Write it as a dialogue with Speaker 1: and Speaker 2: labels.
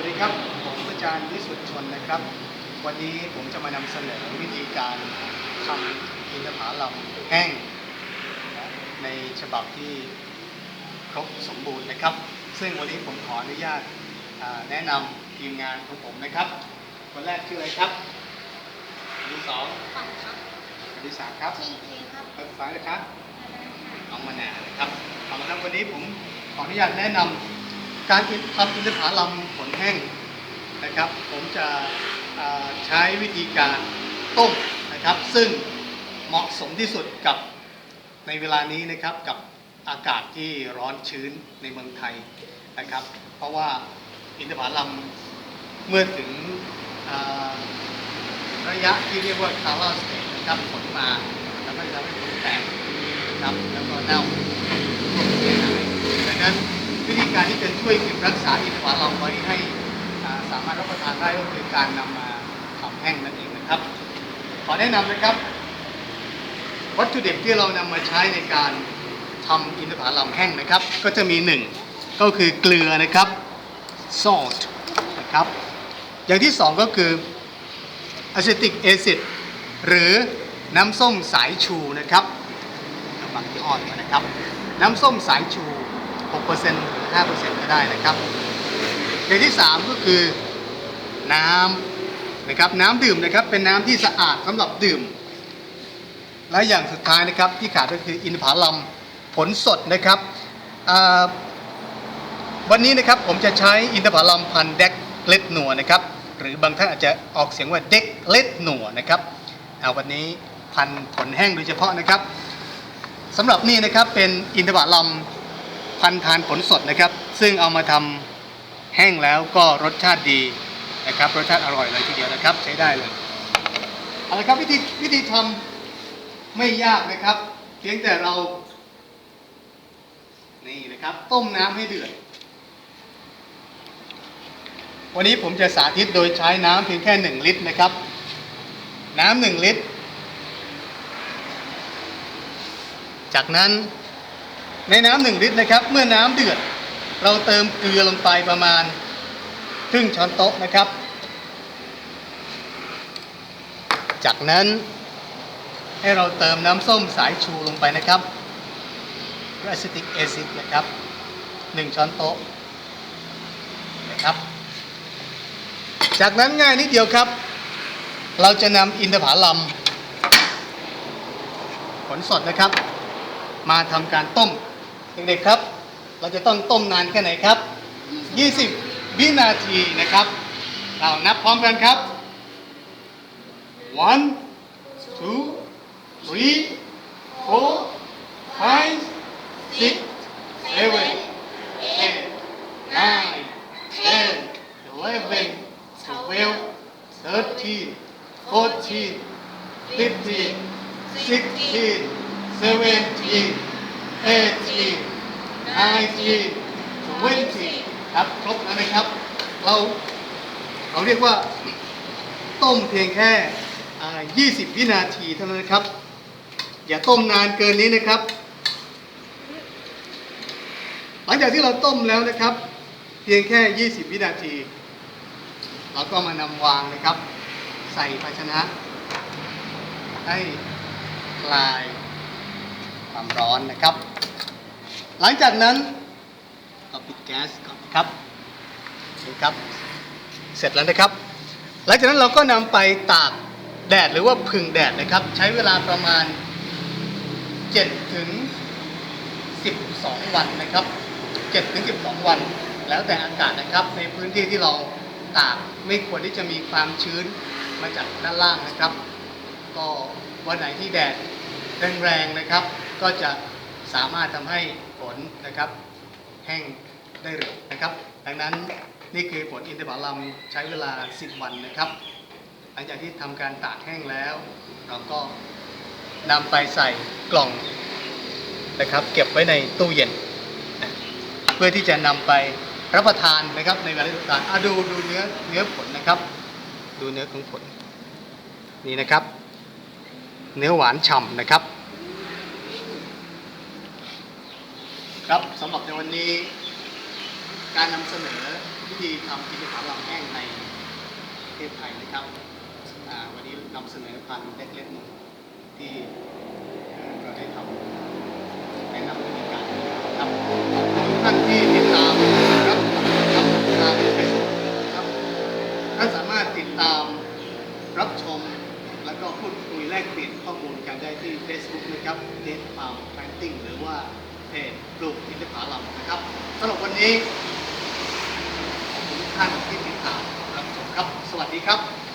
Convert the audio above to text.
Speaker 1: วัสดีครับ ผมอาจารย์วิสุทธิชนนะครับ วันนี้ผมจะมานำเสนอวิธีการทำอินทผลัมแห้ง ในฉบับที่ครบสมบูรณ์นะครับ ซึ่งวันนี้ผมขออนุญาตอ่าแนะนำทีมงานของผมนะครับ คนแรกชื่ออะไรครับคนที่สอง
Speaker 2: ฝันครับ
Speaker 1: คนที่สามครับ
Speaker 2: ทีทีครับ
Speaker 1: คนสุดท้ายนะครับ
Speaker 2: มาได้ค่ะ
Speaker 1: น้องมะนาวนะครับเอาละครับวันนี้ผมขออนุญาตแนะนำ การทำอินทผลัมผลแห้งนะครับ ผมจะใช้วิธีการต้มนะครับ ซึ่งเหมาะสมที่สุดกับในเวลานี้นะครับกับอากาศที่ร้อนชื้นในเมืองไทยนะครับ เพราะว่าอินทผลัมเมื่อถึงระยะที่เรียกว่าคาร์ลสเตนะครับผลมาแล้วก็จะทำให้ผลแตกนะครับแล้วก็เน่าดังนั้น การที่จะช่วยเก็บรักษาอินทผลัมไว้ให้สามารถรับประทานได้ก็คือการนำมาทำแห้งนั่นเองนะครับ ขอแนะนำนะครับ วัตถุดิบที่เรานำมาใช้ในการทำอินทผลัมแห้งนะครับ ก็จะมีหนึ่งก็คือเกลือนะครับ salt นะครับ อย่างที่สองก็คือ acetic acid หรือน้ำส้มสายชูนะครับบางยี่ห้อนนะครับ น้ำส้มสายชู 6%หรือ5%ก็ได้นะครับ อย่างที่ 3 ก็คือน้ำนะครับน้ำดื่มนะครับเป็นน้ำที่สะอาดสำหรับดื่ม และอย่างสุดท้ายนะครับที่ขาดก็คืออินทผลัมผลสดนะครับวันนี้นะครับผมจะใช้อินทผลัมพันธุ์เด็กเล็ดหนัวนะครับหรือบางท่านอาจจะออกเสียงว่าเด็กเล็ดหนัวนะครับเอาวันนี้พันธุ์ผลแห้งโดยเฉพาะนะครับสำหรับนี่นะครับเป็นอินทผลัม พันธุ์ทานผลสดนะครับ ซึ่งเอามาทำแห้งแล้วก็รสชาติดีนะครับ รสชาติอร่อยเลยทีเดียวนะครับ ใช้ได้เลยเอาละครับวิธีวิธีทำไม่ยากนะครับ เพียงแต่เรา นี่นะครับ ต้มน้ำให้เดือด วันนี้ผมจะสาธิตโดยใช้น้ำเพียงแค่ 1 ลิตรนะครับ น้ำหนึ่งลิตร จากนั้น ในน้ำหนึ่งลิตรนะครับ เมื่อน้ำเดือด เราเติมเกลือลงไปประมาณครึ่งช้อนโต๊ะนะครับ จากนั้นให้เราเติมน้ำส้มสายชูลงไปนะครับอะซิติกเอซิดนะครับหนึ่งช้อนโต๊ะนะครับ จากนั้นง่ายนิดเดียวครับ เราจะนำอินทผลัมผลสดนะครับ มาทำการต้ม เด็กๆครับ เราจะต้องต้มนานแค่ไหนครับ 20 วินาทีนะครับ เรานับพร้อมกันครับ one two three four five six seven eight nine ten eleven twelve thirteen fourteen fifteen sixteen seventeen eighteen nineteen twenty ครับครบแล้วนะครับ เราเราเรียกว่าต้มเพียงแค่ 20 วินาทีเท่านั้นครับ อย่าต้มนานเกินนี้นะครับ หลังจากที่เราต้มแล้วนะครับ เพียงแค่ 20 วินาที เราก็มานำวางนะครับ ใส่ภาชนะ ให้คลายความร้อนนะครับ หลังจากนั้นเราปิดแก๊สก่อนครับดูครับ เสร็จแล้วนะครับ หลังจากนั้นเราก็นำไปตากแดดหรือว่าผึ่งแดดนะครับ ใช้เวลาประมาณ7ถึง12 วันนะครับ7ถึง12 วัน แล้วแต่อากาศนะครับ ในพื้นที่ที่เราตากไม่ควรที่จะมีความชื้นมาจากด้านล่างนะครับ ก็วันไหนที่แดดแรงๆนะครับ ก็จะสามารถทำให้ นะครับแห้งได้เร็วนะครับ ดังนั้นนี่คือผลอินทผลัมใช้เวลา 10 วันนะครับ หลังจากที่ทำการตากแห้งแล้ว เราก็นำไปใส่กล่องนะครับ เก็บไว้ในตู้เย็น เพื่อที่จะนำไปรับประทานนะครับในเวลาที่ต้องการอะดูดูเนื้อเนื้อผลนะครับ ดูเนื้อของผลนี่นะครับ เนื้อหวานฉ่ำนะครับ ครับสำหรับในวันนี้การนำเสนอวิธีทำกินผาลำแห้งในประเทศไทยนะครับวันนี้นำเสนอพันธุ์เล็กๆหนึ่งที่เราได้ทำแนะนำวิธีการครับขอบคุณทุกท่านที่ติดตามครับครับทางเฟซบุ๊กนครับท่านสามารถติดตามรับชม แล้วก็พูดคุยแลกเปลี่ยนข้อมูลกันได้ที่ Facebook นะครับเดทฟาร์มแพนติ้งหรือว่า เพจปลูกอินทผลัมนะครับสำหรับวันนี้ขอบคุณทุกท่านที่ติดตามรับชมครับ สวัสดีครับ